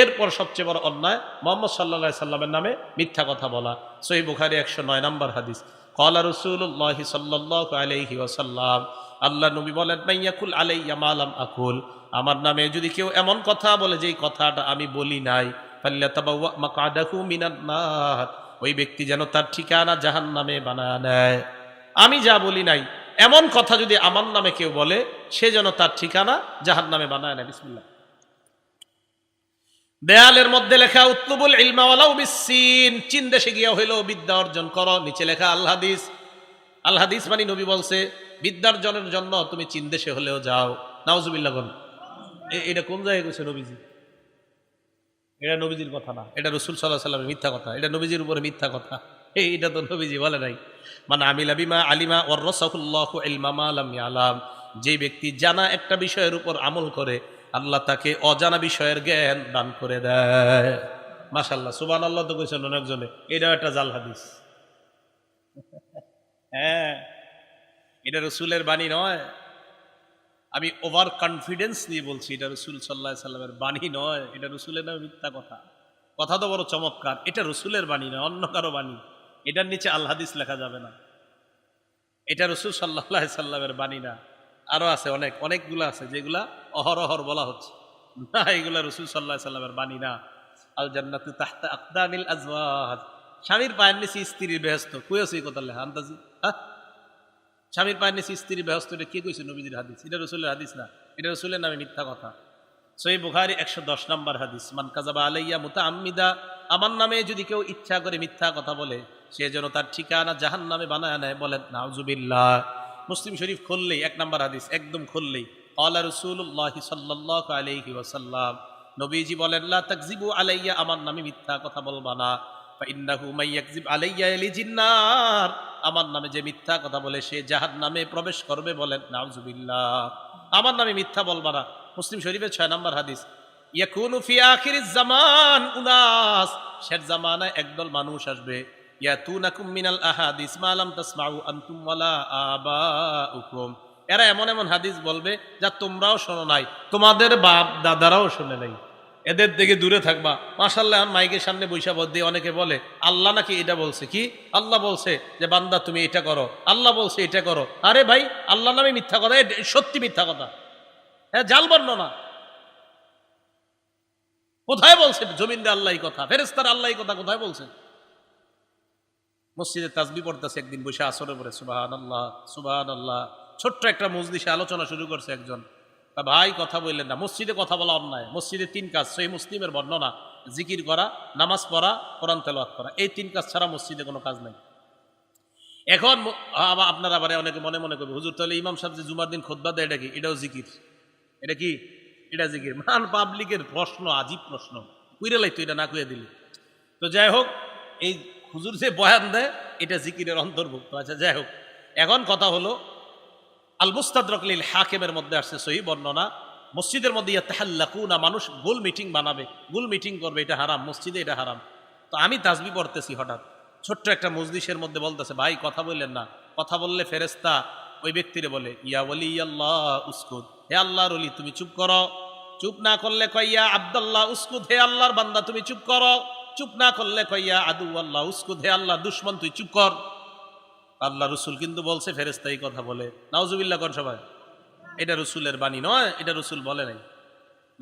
এরপর সবচেয়ে বড় অন্যায় মোহাম্মদ সাল্লা সাল্লামের নামে মিথ্যা কথা বলা। সহি বুখারি একশো নয় নম্বর হাদিস। কলা রসুল্লাহ সাল্লাহ আলহি ওসাল্লাম আল্লাহ নবী বলেন মাইয়াকুল আলাইয়া মালাম আকুল। আমার নামে যদি কেউ এমন কথা বলে যে কথাটা আমি বলি নাই ওই ব্যক্তি যেন তার ঠিকানা জাহান নামে বানায় নেয়। আমি যা বলি নাই, এমন কথা যদি আমার নামে কেউ বলে, সে যেন তার ঠিকানা জাহান নামে বানায় নেয়। বিসমিল্লাহ। দেয়ালের মধ্যে লেখা, উত্তুবুল ইলমাওয়ালাউ বিসিন চীন দেশে গিয়া হইল বিদ্যা অর্জন করো, নিচে লেখা, আল হাদিস। আল হাদিস মানে নবী বলছে বিদ্যার্জনের জন্য তুমি চীন দেশে হলেও যাও। নাউজুবিল্লাহ বল এটা কোন জায়গায় গেছে নবীজি? এটা নবীজির কথা না, এটা রসুল সাল্লাহ সাল্লামের মিথ্যা কথা, এটা নবীজির উপরে মিথ্যা কথা। এই, এটা তো নবীজি বলে নাই। মানে আমিলা বিমা আলিমা ওর রসাহুল্লাহ ইলমামা আলাম আলাম যে ব্যক্তি জানা একটা বিষয়ের উপর আমল করে আল্লাহ তাকে অজানা বিষয়ের জ্ঞান দান করে দেয়। মাশাল্লাহ সুবান আল্লাহ তো কইছেন অনেকজনে, এটাও একটা জাল হাদিস। হ্যাঁ এটা রসুলের বাণী নয়। আমি ওভার কনফিডেন্স নিয়ে বলছি, এটা রসুল সাল্লাহ সাল্লামের বাণী নয়, এটা রসুলের নামে মিথ্যা কথা। কথা তো বড় চমৎকার, এটা রসুলের বাণী নয়, অন্য কারও বাণী। এটার নিচে আল্লাহাদিস লেখা যাবে না। এটা রসুল সাল্লাহ সাল্লামের বাণী না। আরও আছে অনেক, অনেকগুলো আছে যেগুলা অহরহর বলা হচ্ছে। না, এগুলা রসুল সাল্লাহ সাল্লামের বাণী না। আল জান্নাতু তাহতা আকদামিল আজওয়াজ। স্বামীর পায়ের নিচে স্ত্রীর বেহস্ত কুয়েছে কথা লেখা, আন্দাজি? হ্যাঁ? স্বামীর পায়ের নিচে স্ত্রীর বেহস্ত এটা কে কইছে? নবীজির হাদিস। এটা রসুলের হাদিস না। এটা রসুলের নামে মিথ্যা কথা। সই বুখারি একশো দশ নম্বর হাদিস। মান কাজাবা আলাইয়া মুতা আম্মিদা আমার নামে যদি কেউ ইচ্ছা করে মিথ্যা কথা বলে, সে যেন তার ঠিকানা জাহান নামে বানায় নেয় বলেন, নাউজুবিল্লাহ। মুসলিম শরীফ খুললেই, এক নম্বর হাদিস, একদম খুললেই আল্লাহ রসুল্লাহ সাল্লাহ আলহি ওসাল্লাম নবীজি বলেন, লা তাকজিবু আলাইয়া, আমার নামে মিথ্যা কথা বলবা না। আলাইয়া আমার নামে যে মিথ্যা কথা বলে, সে জাহান নামে প্রবেশ করবে বলেন, নাউজুবিল্লাহ আমার নামে মিথ্যা বলবা না। মুসলিম শরীফের ছয় নম্বর হাদিস, ইয়াকুনু ফি আখিরিজ জামান উনাস, শেষ জামানায় একদল মানুষ আসবে। এরা এমন এমন হাদিস বলবে যা তোমরাও শোনো নাই, তোমাদের বাপ দাদারাও শোনে নাই। এদের থেকে দূরে থাকবা। মাশাল্লাহ এখন মাইকের সামনে দিয়ে অনেকে বলে, আল্লাহ নাকি এটা বলছে কি? আল্লাহ বলছে যে, বান্দা, তুমি এটা করো। আল্লাহ বলছে এটা করো। আরে ভাই, আল্লাহ নামে মিথ্যা কথা সত্যি মিথ্যা কথা। হ্যাঁ জাল বর্ণনা কোথায় বলছে? জমিনদের আল্লাহ কথা ফেরেস্তার আল্লাহ কথা কোথায় বলছে? মসজিদে তাজবি পড়তেছে, একদিন বসে আসরে পড়ে সুবাহান আল্লাহ সুবাহান আল্লাহ ছোট্ট একটা মজলিসে আলোচনা শুরু করছে একজন। তা ভাই, কথা বললেন না। মসজিদে কথা বলা অন্যায়। মসজিদে তিন কাজ সেই মুসলিমের বর্ণনা, জিকির করা, নামাজ পড়া, কোরআন তেলাওয়াত করা। এই তিন কাজ ছাড়া মসজিদে কোনো কাজ নেই। এখন আপনারা আবার অনেকে মনে মনে করবে, হুজুর, তাহলে ইমাম সাহেব যে জুমার দিন খোদবা দেয়, এটা কি? এটাও জিকির। এটা কি? এটা জিকির। মান পাবলিকের প্রশ্ন, আজীব প্রশ্ন। কুইরে লাইতো, এটা না কুয়ে দিলে। তো যাই হোক, এই হুজুর যে বয়ান দেয়, এটা জিকিরের অন্তর্ভুক্ত। আচ্ছা যাই হোক। এখন কথা হলো আল মুস্তাদরকলিল হাকেমের মধ্যে আসছে সহি বর্ণনা। মসজিদের মধ্যে ইয়াতাহাল্লাকুনা মানুষ গোল মিটিং বানাবে। গোল মিটিং করবে, এটা হারাম। মসজিদে এটা হারাম। তো আমি তাজবি পড়তেছি হঠাৎ। ছোট্ট একটা মজলিসের মধ্যে বলতেছে, ভাই, কথা বললেন না। কথা বললে ফেরেস্তা ওই ব্যক্তিরে বলে, ইয়া বলি আল্লাহ উস্কুদ। হে আল্লাহর অলি তুমি চুপ করো। চুপ না করলে কইয়া আব্দাল্লাহ, উস্কুদ। হে আল্লাহর বান্দা, তুমি চুপ করো। চুপ না করলে কইয়া, আদু আল্লাহ উস্কুদ হে আল্লাহ, দুশ্মন তুই, চুপ কর। আল্লাহ রসুল কিন্তু বলছে ফেরেস্তা এই কথা বলে। নাউজুবিল্লাহ কর সবাই। এটা রসুলের বাণী নয়, এটা রসুল বলে নাই।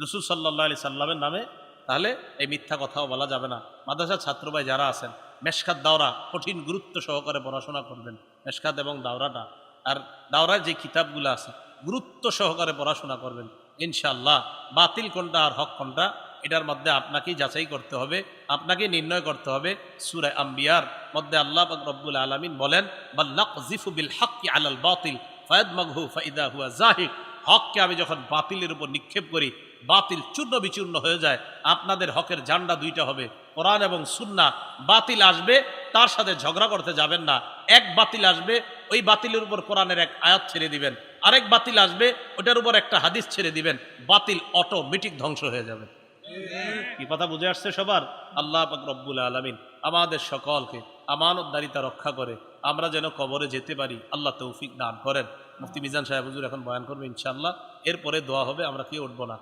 রসুল সাল্লাহ আলি সাল্লামের নামে, তাহলে এই মিথ্যা কথাও বলা যাবে না। মাদ্রাসার ছাত্র ভাই যারা আছেন, মেশকাত দাওরা কঠিন গুরুত্ব সহকারে পড়াশোনা করবেন, মেশকাত এবং দাওরাটা। আর দাওরার যে কিতাবগুলো আছে, গুরুত্ব সহকারে পড়াশোনা করবেন ইনশাল্লাহ বাতিল কোনটা আর হক কোনটা এটার মধ্যে আপনাকেই যাচাই করতে হবে আপনাকে নির্ণয় করতে হবে। সুরায় আম্বিয়ার মধ্যে আল্লাহ রব্বুল আলমিন বলেন বাল্লাক জিফু বিল হকি আলাল বাতিল ফয়েদ মগহু ফাইদা হুয়া জাহিক হককে আমি যখন বাতিলের উপর নিক্ষেপ করি, বাতিল চূর্ণ বিচূর্ণ হয়ে যায়। আপনাদের হকের ঝান্ডা দুইটা হবে, কোরআন এবং সুন্না বাতিল আসবে, তার সাথে ঝগড়া করতে যাবেন না। এক বাতিল আসবে, ওই বাতিলের উপর কোরআনের এক আয়াত ছেড়ে দিবেন। আরেক বাতিল আসবে ওটার উপর একটা হাদিস ছেড়ে দিবেন। বাতিল অটোমেটিক ধ্বংস হয়ে যাবে। কি কথা বুঝে আসছে সবার? আল্লাহ রব্বুল আলমিন আমাদের সকলকে আমানতদারিতা রক্ষা করে, আমরা যেন কবরে যেতে পারি, আল্লাহ তৌফিক দান করেন। মুফতি মিজান সাহেব হুজুর এখন বয়ান করবে ইনশাল্লাহ এরপরে দোয়া হবে, আমরা কি উঠবো না?